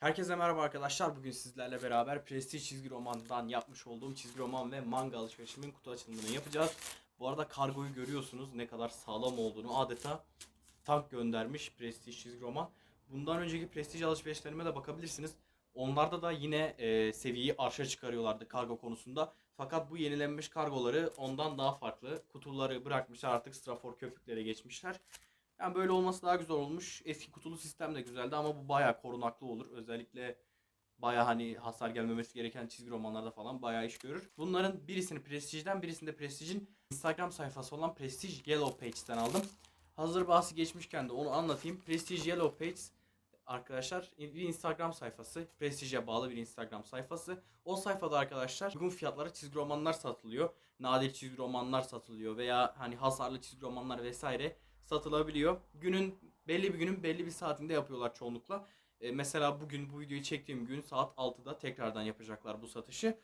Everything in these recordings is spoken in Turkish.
Herkese merhaba arkadaşlar. Bugün sizlerle beraber Prestige çizgi romandan yapmış olduğum çizgi roman ve manga alışverişimin kutu açılımını yapacağız. Bu arada kargoyu görüyorsunuz ne kadar sağlam olduğunu. Adeta tank göndermiş Prestige çizgi roman. Bundan önceki Prestige alışverişlerime de bakabilirsiniz. Onlarda da yine e, seviyeyi arşa çıkarıyorlardı kargo konusunda. Fakat bu yenilenmiş kargoları ondan daha farklı. Kutuları bırakmışlar artık strafor köpüklere geçmişler. Yani böyle olması daha güzel olmuş. Eski kutulu sistem de güzeldi ama bu bayağı korunaklı olur. Özellikle bayağı hani hasar gelmemesi gereken çizgi romanlarda falan bayağı iş görür. Bunların birisini Prestige'den birisini de Prestige'in Instagram sayfası olan Prestige Yellow Page'den aldım. Hazır bahsi geçmişken de onu anlatayım. Prestige Yellow Page arkadaşlar bir Instagram sayfası. Prestige'e bağlı bir Instagram sayfası. O sayfada arkadaşlar uygun fiyatlara çizgi romanlar satılıyor. Nadir çizgi romanlar satılıyor veya hani hasarlı çizgi romanlar vesaire satılabiliyor. Günün belli bir günün belli bir saatinde yapıyorlar çoğunlukla. E, mesela bugün bu videoyu çektiğim gün saat 6'da tekrardan yapacaklar bu satışı.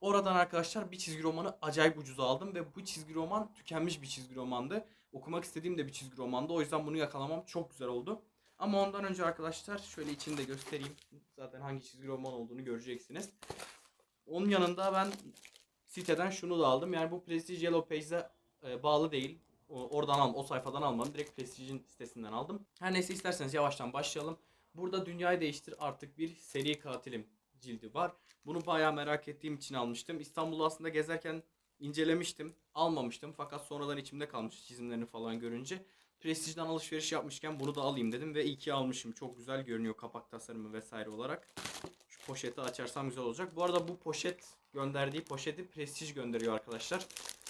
Oradan arkadaşlar bir çizgi romanı acayip ucuza aldım ve bu çizgi roman tükenmiş bir çizgi romandı. Okumak istediğim de bir çizgi romandı. O yüzden bunu yakalamam çok güzel oldu. Ama ondan önce arkadaşlar şöyle içini de göstereyim. Zaten hangi çizgi roman olduğunu göreceksiniz. Onun yanında ben siteden şunu da aldım. Yani bu Prestige Yellow Page'e e, bağlı değil. Oradan al, o sayfadan almadım. Direkt Prestige'in sitesinden aldım. Her neyse isterseniz yavaştan başlayalım. Burada Dünyayı Değiştir artık bir seri katilim cildi var. Bunu bayağı merak ettiğim için almıştım. İstanbul'u aslında gezerken incelemiştim. Almamıştım fakat sonradan içimde kalmış çizimlerini falan görünce. Prestige'den alışveriş yapmışken bunu da alayım dedim ve iyi ki almışım. Çok güzel görünüyor kapak tasarımı vesaire olarak. Şu poşeti açarsam güzel olacak. Bu arada bu poşet gönderdiği poşeti Prestige gönderiyor arkadaşlar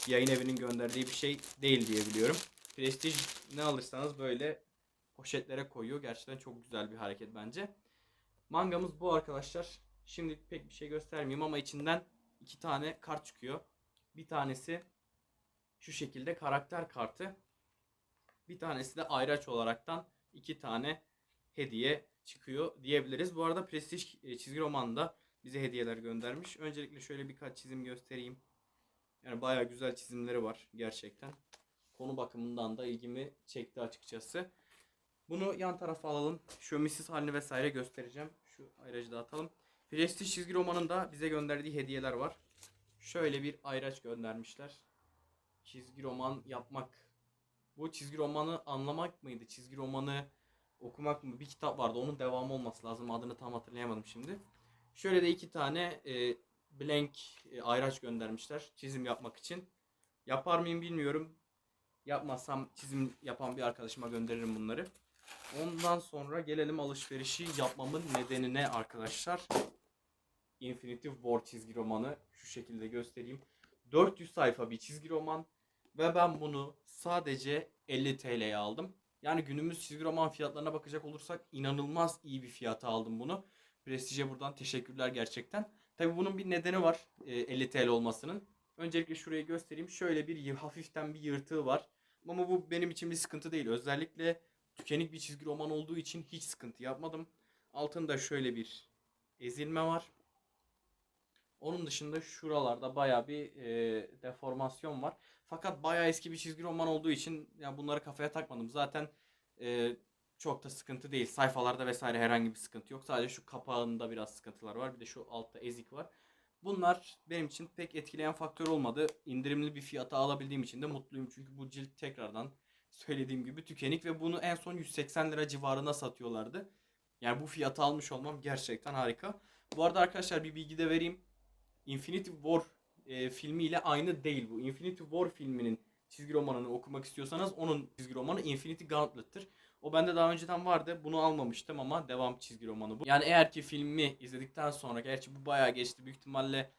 yayın evinin gönderdiği bir şey değil diye biliyorum. Prestige ne alırsanız böyle poşetlere koyuyor. Gerçekten çok güzel bir hareket bence. Mangamız bu arkadaşlar. Şimdi pek bir şey göstermeyeyim ama içinden iki tane kart çıkıyor. Bir tanesi şu şekilde karakter kartı. Bir tanesi de ayraç olaraktan iki tane hediye çıkıyor diyebiliriz. Bu arada Prestige çizgi romanında bize hediyeler göndermiş. Öncelikle şöyle birkaç çizim göstereyim. Yani bayağı güzel çizimleri var gerçekten. Konu bakımından da ilgimi çekti açıkçası. Bunu yan tarafa alalım. Şömisiz halini vesaire göstereceğim. Şu ayracı da atalım. Prestige çizgi romanında bize gönderdiği hediyeler var. Şöyle bir ayraç göndermişler. Çizgi roman yapmak. Bu çizgi romanı anlamak mıydı? Çizgi romanı okumak mı? Bir kitap vardı. Onun devamı olması lazım. Adını tam hatırlayamadım şimdi. Şöyle de iki tane e, blank e, ayraç göndermişler çizim yapmak için. Yapar mıyım bilmiyorum. Yapmazsam çizim yapan bir arkadaşıma gönderirim bunları. Ondan sonra gelelim alışverişi yapmamın nedenine arkadaşlar. Infinity War çizgi romanı şu şekilde göstereyim. 400 sayfa bir çizgi roman ve ben bunu sadece 50 TL'ye aldım. Yani günümüz çizgi roman fiyatlarına bakacak olursak inanılmaz iyi bir fiyata aldım bunu. Prestige'e buradan teşekkürler gerçekten. Tabi bunun bir nedeni var e, 50 TL olmasının. Öncelikle şurayı göstereyim. Şöyle bir hafiften bir yırtığı var. Ama bu benim için bir sıkıntı değil. Özellikle tükenik bir çizgi roman olduğu için hiç sıkıntı yapmadım. Altında şöyle bir ezilme var. Onun dışında şuralarda baya bir e, deformasyon var. Fakat baya eski bir çizgi roman olduğu için ya bunları kafaya takmadım. Zaten e, çok da sıkıntı değil. Sayfalarda vesaire herhangi bir sıkıntı yok. Sadece şu kapağında biraz sıkıntılar var. Bir de şu altta ezik var. Bunlar benim için pek etkileyen faktör olmadı. İndirimli bir fiyata alabildiğim için de mutluyum. Çünkü bu cilt tekrardan söylediğim gibi tükenik ve bunu en son 180 lira civarına satıyorlardı. Yani bu fiyata almış olmam gerçekten harika. Bu arada arkadaşlar bir bilgi de vereyim. Infinity War e, filmiyle aynı değil bu. Infinity War filminin çizgi romanını okumak istiyorsanız onun çizgi romanı Infinity Gauntlet'tır. O bende daha önceden vardı. Bunu almamıştım ama devam çizgi romanı bu. Yani eğer ki filmi izledikten sonra gerçi bu bayağı geçti büyük ihtimalle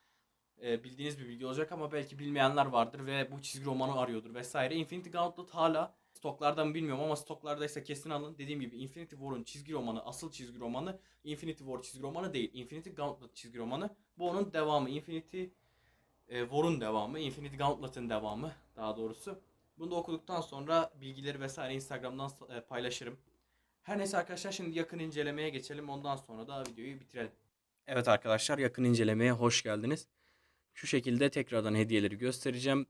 e, bildiğiniz bir bilgi olacak ama belki bilmeyenler vardır ve bu çizgi romanı arıyordur vesaire. Infinity Gauntlet hala stoklarda mı bilmiyorum ama stoklardaysa kesin alın. Dediğim gibi Infinity War'un çizgi romanı, asıl çizgi romanı Infinity War çizgi romanı değil. Infinity Gauntlet çizgi romanı. Bu onun devamı. Infinity e, War'un devamı. Infinity Gauntlet'ın devamı daha doğrusu. Bunu da okuduktan sonra bilgileri vesaire Instagram'dan e, paylaşırım. Her neyse arkadaşlar şimdi yakın incelemeye geçelim. Ondan sonra da videoyu bitirelim. Evet arkadaşlar yakın incelemeye hoş geldiniz. Şu şekilde tekrardan hediyeleri göstereceğim.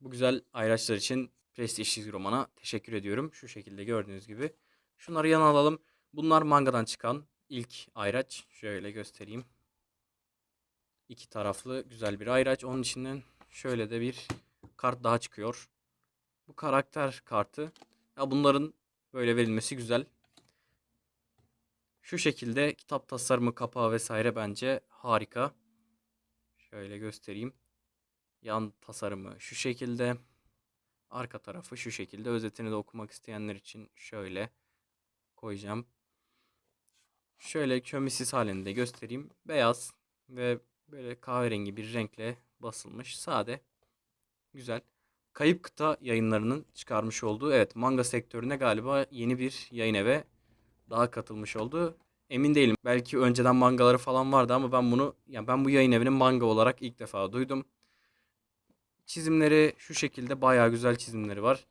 Bu güzel ayraçlar için Prestige çizgi romana teşekkür ediyorum. Şu şekilde gördüğünüz gibi. Şunları yana alalım. Bunlar mangadan çıkan ilk ayraç. Şöyle göstereyim. İki taraflı güzel bir ayraç. Onun içinden şöyle de bir kart daha çıkıyor. Bu karakter kartı. Ya bunların böyle verilmesi güzel. Şu şekilde kitap tasarımı kapağı vesaire bence harika. Şöyle göstereyim. Yan tasarımı şu şekilde. Arka tarafı şu şekilde. Özetini de okumak isteyenler için şöyle koyacağım. Şöyle kömisiz halinde göstereyim. Beyaz ve böyle kahverengi bir renkle basılmış. Sade. Güzel. Kayıp Kıta yayınlarının çıkarmış olduğu evet manga sektörüne galiba yeni bir yayın eve daha katılmış oldu. Emin değilim. Belki önceden mangaları falan vardı ama ben bunu yani ben bu yayın evinin manga olarak ilk defa duydum. Çizimleri şu şekilde bayağı güzel çizimleri var.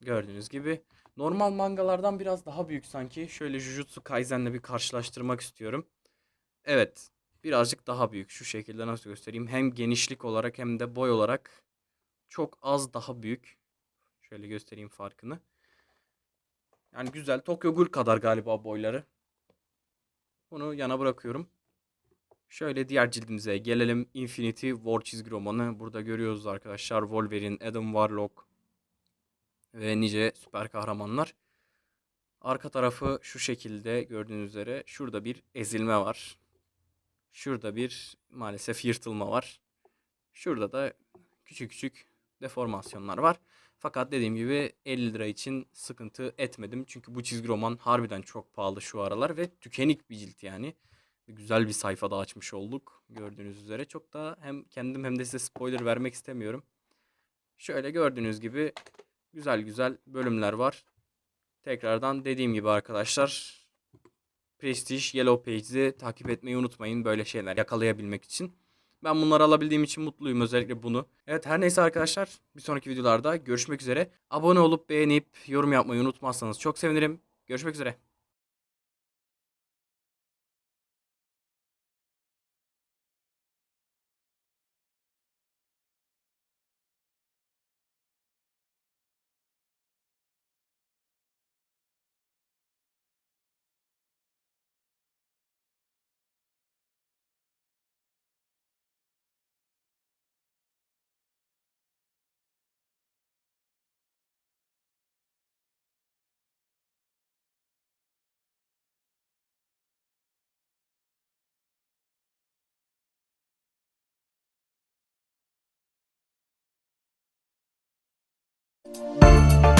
Gördüğünüz gibi normal mangalardan biraz daha büyük sanki. Şöyle Jujutsu Kaisen'le bir karşılaştırmak istiyorum. Evet, birazcık daha büyük. Şu şekilde nasıl göstereyim? Hem genişlik olarak hem de boy olarak çok az daha büyük. Şöyle göstereyim farkını. Yani güzel. Tokyo Ghoul kadar galiba boyları. Bunu yana bırakıyorum. Şöyle diğer cildimize gelelim. Infinity War çizgi romanı. Burada görüyoruz arkadaşlar. Wolverine, Adam Warlock ve nice süper kahramanlar. Arka tarafı şu şekilde gördüğünüz üzere. Şurada bir ezilme var. Şurada bir maalesef yırtılma var. Şurada da küçük küçük deformasyonlar var. Fakat dediğim gibi 50 lira için sıkıntı etmedim. Çünkü bu çizgi roman harbiden çok pahalı şu aralar ve tükenik bir cilt yani. Güzel bir sayfa da açmış olduk gördüğünüz üzere. Çok da hem kendim hem de size spoiler vermek istemiyorum. Şöyle gördüğünüz gibi güzel güzel bölümler var. Tekrardan dediğim gibi arkadaşlar Prestige Yellow Pages'i takip etmeyi unutmayın böyle şeyler yakalayabilmek için. Ben bunları alabildiğim için mutluyum özellikle bunu. Evet her neyse arkadaşlar bir sonraki videolarda görüşmek üzere. Abone olup beğenip yorum yapmayı unutmazsanız çok sevinirim. Görüşmek üzere. Thank you.